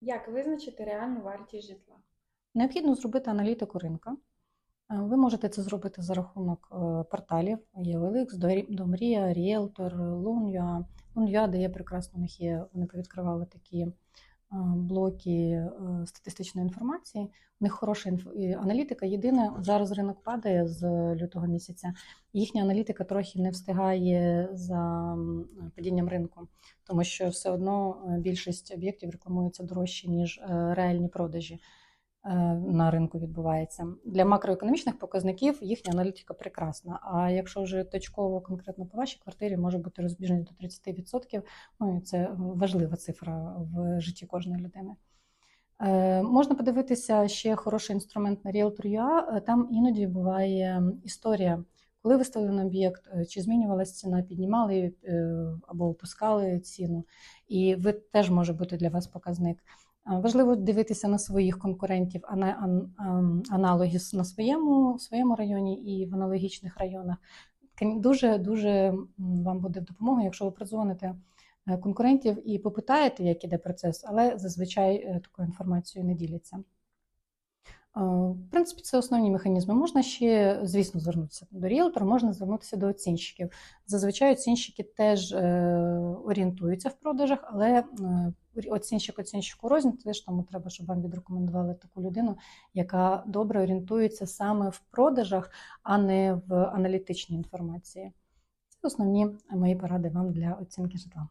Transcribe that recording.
Як визначити реальну вартість житла? Необхідно зробити аналітику ринка. Е, Ви можете це зробити за рахунок е, порталів є Домрія, Ріелтор, Loon.ua. Loon.ua дає прекрасно, у них є, вони повідкривали такі блоки е, статистичної інформації. У них хороша інф- аналітика. Єдине, зараз ринок падає з лютого місяця. Їхня аналітика трохи не встигає за падінням ринку, тому що все одно е, більшість об'єктів рекламуються дорожче, ніж е, реальні продажі на ринку відбувається. Для макроекономічних показників їхня аналітика прекрасна. А якщо вже точково конкретно по вашій квартирі може бути розбіжність до 30%, ну і це важлива цифра в житті кожної людини. Е, Можна подивитися ще хороший інструмент на Realtor.ua, е, Там іноді буває історія, коли виставлений об'єкт, е, чи змінювалася ціна, піднімали е, або опускали ціну, і ви теж може бути для вас показник. Важливо дивитися на своїх конкурентів, а не ан- ан- аналоги на своєму, своєму районі і в аналогічних районах. Дуже дуже вам буде в допомогу, якщо ви продзвоните е, конкурентів і попитаєте, як іде процес, але зазвичай е, такою інформацією не діляться. В принципі, це основні механізми. Можна ще, звісно, звернутися до ріелтора, можна звернутися до оцінщиків. Зазвичай оцінщики теж е, орієнтуються в продажах, але е, оцінщик оцінщику рознь, теж тому треба, щоб вам відрекомендували таку людину, яка добре орієнтується саме в продажах, а не в аналітичній інформації. Це основні мої поради вам для оцінки житла.